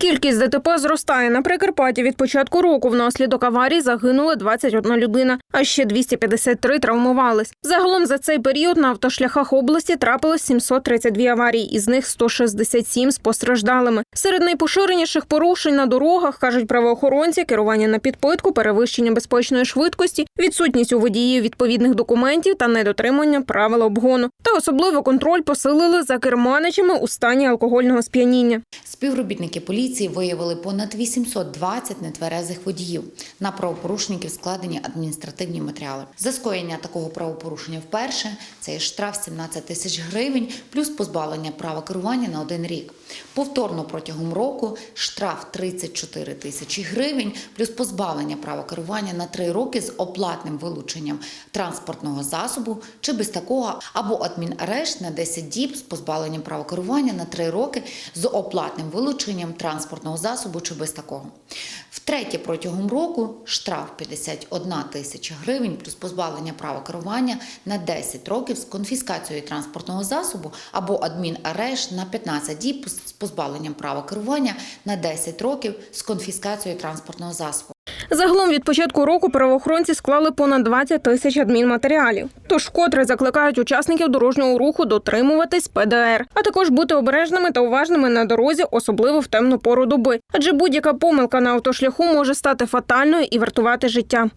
Кількість ДТП зростає. На Прикарпатті від початку року внаслідок аварій загинула 21 людина, а ще 253 травмувались. Загалом за цей період на автошляхах області трапилось 732 аварії, із них 167 з постраждалими. Серед найпоширеніших порушень на дорогах кажуть правоохоронці, керування на підпитку, перевищення безпечної швидкості, відсутність у водіїв відповідних документів та недотримання правил обгону. Та особливо контроль посилили за керманичами у стані алкогольного сп'яніння. Співробітники поліції виявили понад 820 нетверезих водіїв. На правопорушників складені адміністративні матеріали. За скоєння такого правопорушення вперше це штраф 17 тисяч гривень плюс позбавлення права керування на один рік. Повторно протягом року штраф 34 тисячі гривень плюс позбавлення права керування на три роки з оплатним вилученням транспортного засобу чи без такого або адмінарешт на 10 діб з позбавленням права керування на 3 роки з оплатним вилученням транспортного засобу чи без такого. Втретє протягом року штраф 51 тисяча гривень плюс позбавлення права керування на 10 років з конфіскацією транспортного засобу або адмінарешт на 15 діб з позбавленням права керування на 10 років з конфіскацією транспортного засобу. Загалом від початку року правоохоронці склали понад 20 тисяч адмінматеріалів. Тож вкотре закликають учасників дорожнього руху дотримуватись ПДР, а також бути обережними та уважними на дорозі, особливо в темну пору доби. Адже будь-яка помилка на автошляху може стати фатальною і вартувати життя.